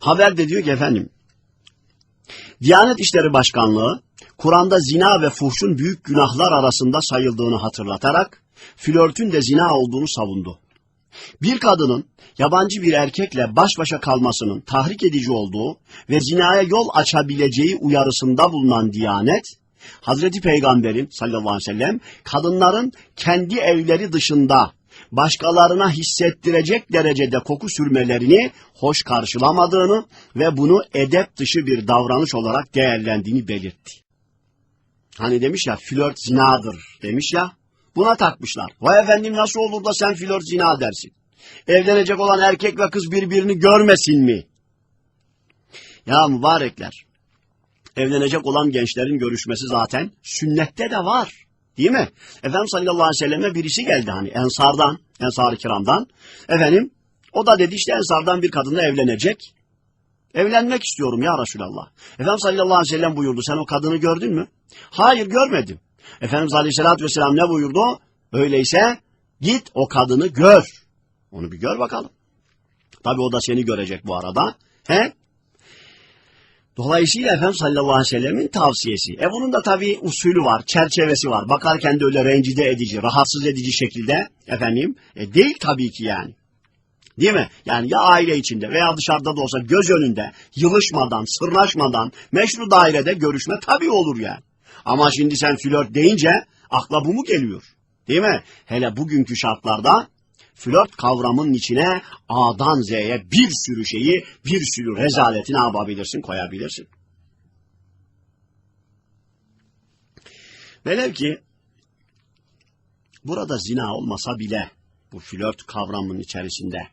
Haberde diyor ki efendim, Diyanet İşleri Başkanlığı, Kur'an'da zina ve fuhşun büyük günahlar arasında sayıldığını hatırlatarak, flörtün de zina olduğunu savundu. Bir kadının yabancı bir erkekle baş başa kalmasının tahrik edici olduğu ve zinaya yol açabileceği uyarısında bulunan Diyanet, Hazreti Peygamber'in sallallahu aleyhi ve sellem kadınların kendi evleri dışında başkalarına hissettirecek derecede koku sürmelerini hoş karşılamadığını ve bunu edep dışı bir davranış olarak değerlendiğini belirtti. Hani demiş ya flört zinadır demiş ya buna takmışlar. Vay efendim nasıl olur da sen flört zina dersin. Evlenecek olan erkek ve kız birbirini görmesin mi? Ya mübarekler. Evlenecek olan gençlerin görüşmesi zaten sünnette de var. Değil mi? Efendimiz sallallahu aleyhi ve selleme birisi geldi hani ensardan, ensar-ı kiramdan. Efendim o da dedi işte ensardan bir kadınla evlenecek. Evlenmek istiyorum ya Resulallah. Efendimiz sallallahu aleyhi ve sellem buyurdu. Sen o kadını gördün mü? Hayır görmedim. Efendimiz aleyhissalatü vesselam ne buyurdu? Öyleyse git o kadını gör. Onu bir gör bakalım. Tabi o da seni görecek bu arada. He? Dolayısıyla Efendimiz sallallahu aleyhi ve sellemin tavsiyesi. E bunun da tabii usulü var, çerçevesi var. Bakarken de öyle rencide edici, rahatsız edici şekilde efendim e, değil tabii ki yani. Değil mi? Yani ya aile içinde veya dışarıda da olsa göz önünde yılışmadan, sırnaşmadan meşru dairede görüşme tabii olur yani. Ama şimdi sen flört deyince akla bu mu geliyor? Değil mi? Hele bugünkü şartlarda flört kavramının içine A'dan Z'ye bir sürü şeyi, bir sürü rezaleti ne yapabilirsin, koyabilirsin. Velev ki burada zina olmasa bile bu flört kavramının içerisinde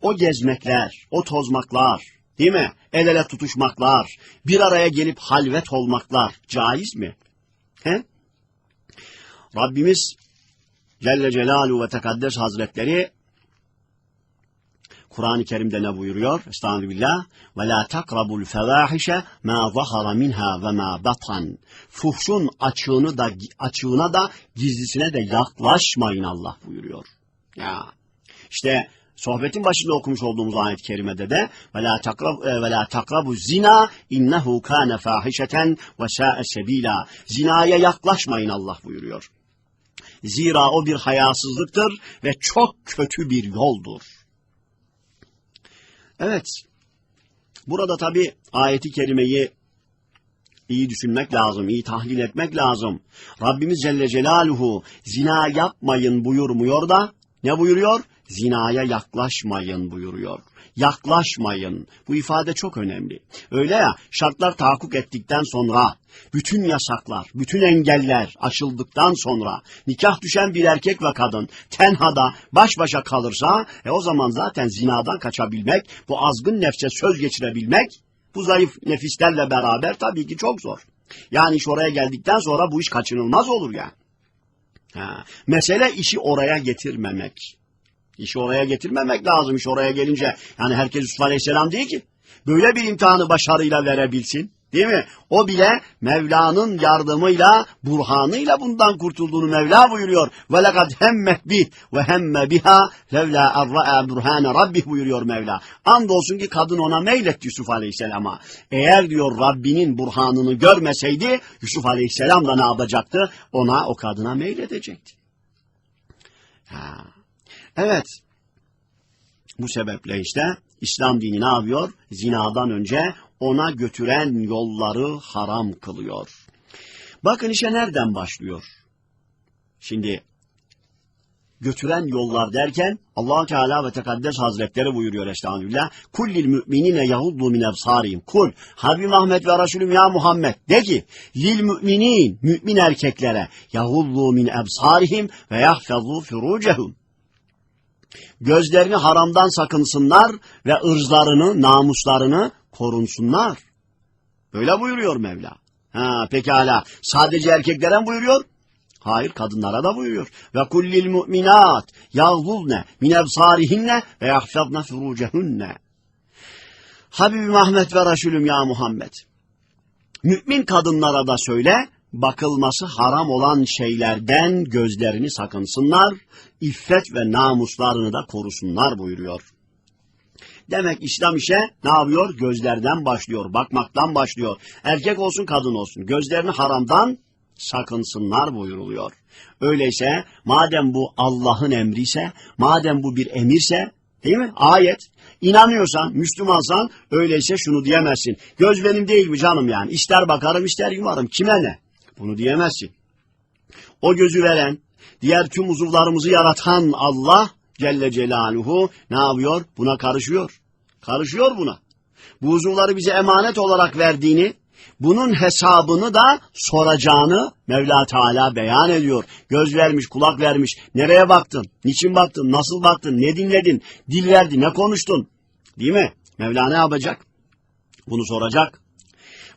o gezmekler, o tozmaklar, değil mi? El ele tutuşmaklar, bir araya gelip halvet olmaklar caiz mi? He? Rabbimiz Celle Celaluhu ve Tekaddes Hazretleri Kur'an-ı Kerim'de ne buyuruyor? Estağfirullah. Ve la takrabul fevahişe ma zahara minha ve ma batan. Fuhşun açığını da açığına da gizlisine de yaklaşmayın Allah buyuruyor. Ya. İşte sohbetin başında okumuş olduğumuz ayet-i kerimede de ve la takrab ve la takrabu zina innehu kana fahişeten ve sa'a sebila. Zinaya yaklaşmayın Allah buyuruyor. Zira o bir hayasızlıktır ve çok kötü bir yoldur. Evet, burada tabi ayeti kerimeyi iyi düşünmek lazım, iyi tahlil etmek lazım. Rabbimiz Celle Celaluhu zina yapmayın buyurmuyor da ne buyuruyor? Zinaya yaklaşmayın buyuruyor. Yaklaşmayın. Bu ifade çok önemli. Öyle ya şartlar tahakkuk ettikten sonra bütün yasaklar, bütün engeller aşıldıktan sonra nikah düşen bir erkek ve kadın tenhada baş başa kalırsa e o zaman zaten zinadan kaçabilmek, bu azgın nefse söz geçirebilmek bu zayıf nefislerle beraber tabii ki çok zor. Yani iş oraya geldikten sonra bu iş kaçınılmaz olur yani. Ha, mesele işi oraya getirmemek. İşi oraya getirmemek lazım. İş oraya gelince yani herkes Yusuf Aleyhisselam değil ki. Böyle bir imtihanı başarıyla verebilsin. Değil mi? O bile Mevla'nın yardımıyla, burhanıyla bundan kurtulduğunu Mevla buyuruyor. Ve lekad hemmet bih ve hemme biha levla erra'a burhane rabbih buyuruyor Mevla. Andolsun ki kadın ona meyletti Yusuf Aleyhisselam'a. Eğer diyor Rabbinin burhanını görmeseydi Yusuf Aleyhisselam da ne yapacaktı? Ona o kadına meyledecekti. Ha. Evet. Bu sebeple işte İslam dini ne yapıyor? Zinadan önce ona götüren yolları haram kılıyor. Bakın işe nereden başlıyor? Şimdi götüren yollar derken allah Teala ve Tekaddes Hazretleri buyuruyor Estağfirullah. Kullil müminine yahuddu min ebsarihim. Kul. Habibim Ahmet ve Resulüm ya Muhammed. De ki lil müminin mümin erkeklere yahuddu min ebsarihim ve yahfezu furucehum gözlerini haramdan sakınsınlar ve ırzlarını, namuslarını korunsunlar. Böyle buyuruyor Mevla. Ha, pekala. Sadece erkeklere mi buyuruyor? Hayır, kadınlara da buyuruyor. Ve kullil mu'minat yağzulne min ebsarihinne ve yahfazne furucehunne. Habibim Ahmet ve Resulüm ya Muhammed. Mümin kadınlara da söyle, bakılması haram olan şeylerden gözlerini sakınsınlar, iffet ve namuslarını da korusunlar buyuruyor. Demek İslam işe ne yapıyor? Gözlerden başlıyor, bakmaktan başlıyor. Erkek olsun kadın olsun gözlerini haramdan sakınsınlar buyuruluyor. Öyleyse madem bu Allah'ın emriyse, madem bu bir emirse değil mi? Ayet. İnanıyorsan, Müslümansan öyleyse şunu diyemezsin. Göz benim değil mi canım yani? İster bakarım ister yumarım. Kime ne? Bunu diyemezsin. O gözü veren, diğer tüm uzuvlarımızı yaratan Allah Celle Celaluhu ne yapıyor? Buna karışıyor. Karışıyor buna. Bu uzuvları bize emanet olarak verdiğini, bunun hesabını da soracağını Mevla Teala beyan ediyor. Göz vermiş, kulak vermiş. Nereye baktın? Niçin baktın? Nasıl baktın? Ne dinledin? Dil verdi, ne konuştun? Değil mi? Mevla ne yapacak? Bunu soracak.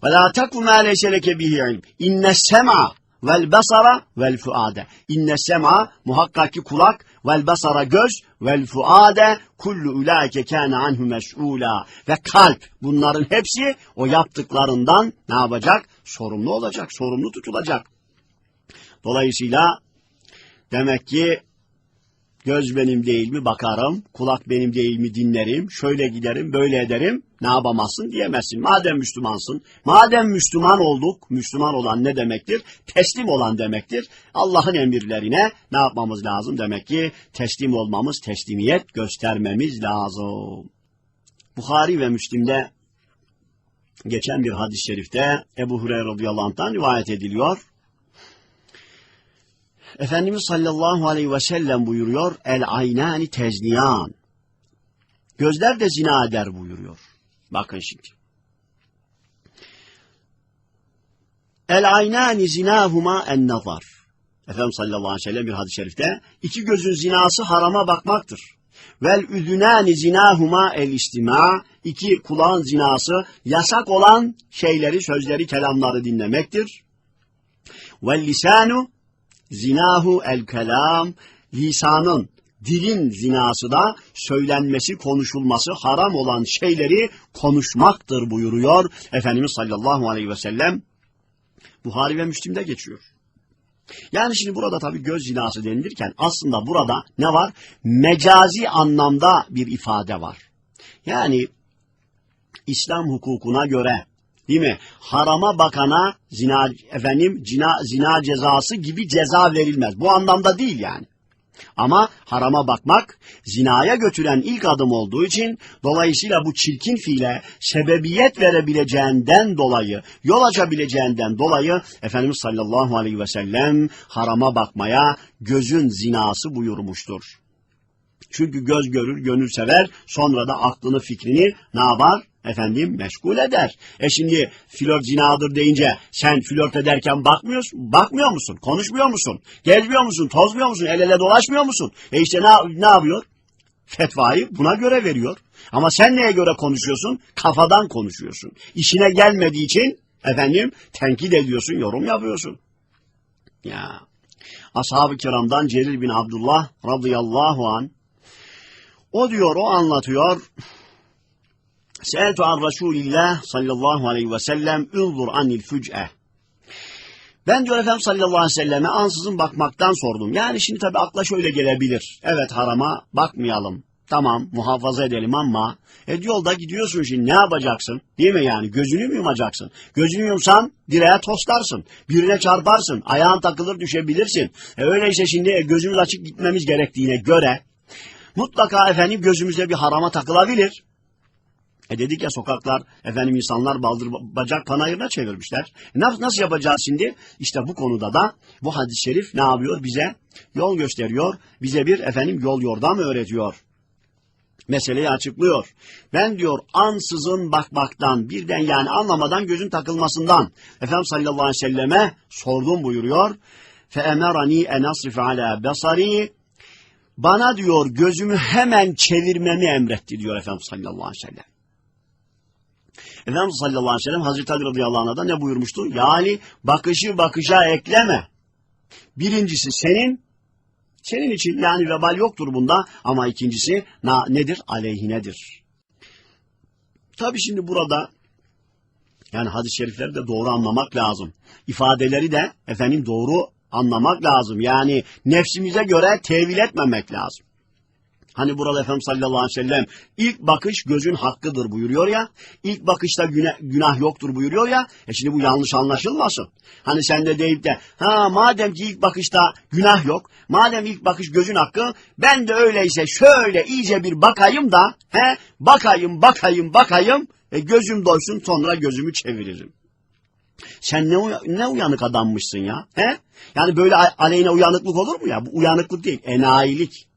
Ve la takfu ma leyse leke bihi ilm. İnne sem'a vel basara vel fuade. İnne sem'a muhakkak ki kulak vel basara göz vel fuade kullu ulaike kâne anhu mes'ûlâ. Ve kalp bunların hepsi o yaptıklarından ne yapacak? Sorumlu olacak, sorumlu tutulacak. Dolayısıyla demek ki göz benim değil mi bakarım, kulak benim değil mi dinlerim, şöyle giderim, böyle ederim, ne yapamazsın diyemezsin. Madem Müslümansın, madem Müslüman olduk, Müslüman olan ne demektir? Teslim olan demektir. Allah'ın emirlerine ne yapmamız lazım? Demek ki teslim olmamız, teslimiyet göstermemiz lazım. Bukhari ve Müslim'de geçen bir hadis-i şerifte Ebu Hureyre radıyallahu anh'tan rivayet ediliyor. Efendimiz sallallahu aleyhi ve sellem buyuruyor, el aynani tezniyan. Gözler de zina eder buyuruyor. Bakın şimdi. El aynani zinahuma en nazar. Efendimiz sallallahu aleyhi ve sellem bir hadis-i şerifte, iki gözün zinası harama bakmaktır. Vel üzünani zinahuma el istima. İki kulağın zinası yasak olan şeyleri, sözleri, kelamları dinlemektir. Vel lisanu zinahu el kelam. Lisanın, dilin zinası da söylenmesi, konuşulması haram olan şeyleri konuşmaktır buyuruyor Efendimiz sallallahu aleyhi ve sellem. Buhari ve Müslim'de geçiyor. Yani şimdi burada tabii göz zinası denilirken aslında burada ne var? Mecazi anlamda bir ifade var. Yani İslam hukukuna göre değil mi? Harama bakana zina efendim zina, zina cezası gibi ceza verilmez. Bu anlamda değil yani. Ama harama bakmak zinaya götüren ilk adım olduğu için dolayısıyla bu çirkin fiile sebebiyet verebileceğinden dolayı, yol açabileceğinden dolayı Efendimiz sallallahu aleyhi ve sellem harama bakmaya gözün zinası buyurmuştur. Çünkü göz görür, gönül sever, sonra da aklını, fikrini ne yapar? Efendim meşgul eder. E şimdi flört zinadır deyince sen flört ederken bakmıyorsun, bakmıyor musun? Konuşmuyor musun? Gezmiyor musun? Tozmuyor musun? El ele dolaşmıyor musun? E işte ne, ne yapıyor? Fetvayı buna göre veriyor. Ama sen neye göre konuşuyorsun? Kafadan konuşuyorsun. İşine gelmediği için efendim tenkit ediyorsun, yorum yapıyorsun. Ya. Ashab-ı kiramdan Celil bin Abdullah radıyallahu an o diyor, o anlatıyor. Seeltu an Resulillah sallallahu aleyhi ve sellem ünzur anil füc'e. Ben diyor Efendimiz sallallahu aleyhi ve selleme ansızın bakmaktan sordum. Yani şimdi tabi akla şöyle gelebilir. Evet harama bakmayalım. Tamam muhafaza edelim ama e, yolda gidiyorsun şimdi ne yapacaksın? Değil mi yani? Gözünü mü yumacaksın? Gözünü yumsan direğe toslarsın. Birine çarparsın. Ayağın takılır düşebilirsin. E, öyleyse şimdi e, gözümüz açık gitmemiz gerektiğine göre mutlaka efendim gözümüzde bir harama takılabilir. E dedik ya sokaklar efendim insanlar baldır bacak panayırına çevirmişler. E nasıl, nasıl yapacağız şimdi? İşte bu konuda da bu hadis-i şerif ne yapıyor? Bize yol gösteriyor. Bize bir efendim yol yordam öğretiyor. Meseleyi açıklıyor. Ben diyor ansızın bakmaktan birden yani anlamadan gözün takılmasından Efendimiz sallallahu aleyhi ve selleme sordum buyuruyor. فَاَمَرَنِي اَنَصْرِفَ عَلَى بَصَرِي bana diyor gözümü hemen çevirmemi emretti diyor Efendimiz sallallahu aleyhi ve sellem. Efendimiz sallallahu aleyhi ve sellem Hazreti Ali radıyallahu anh'a da ne buyurmuştu? Yani bakışı bakışa ekleme. Birincisi senin, senin için yani vebal yoktur bunda ama ikincisi na, nedir? Aleyhinedir. Tabi şimdi burada yani hadis-i şerifleri de doğru anlamak lazım. İfadeleri de efendim doğru anlamak lazım. Yani nefsimize göre tevil etmemek lazım. Hani burada Efendimiz sallallahu aleyhi ve sellem ilk bakış gözün hakkıdır buyuruyor ya. İlk bakışta güne- günah yoktur buyuruyor ya. E şimdi bu yanlış anlaşılmasın. Hani sen de deyip de ha madem ki ilk bakışta günah yok. Madem ilk bakış gözün hakkı ben de öyleyse şöyle iyice bir bakayım da he bakayım bakayım bakayım e, gözüm doysun sonra gözümü çeviririm. Sen ne, ne uyanık adammışsın ya. He? Yani böyle aleyhine uyanıklık olur mu ya? Bu uyanıklık değil, enayilik.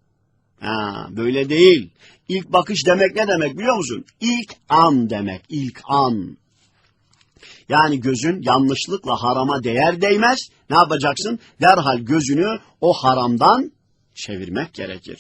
Ha, böyle değil. İlk bakış demek ne demek biliyor musun? İlk an demek, ilk an. Yani gözün yanlışlıkla harama değer değmez. Ne yapacaksın? Derhal gözünü o haramdan çevirmek gerekir.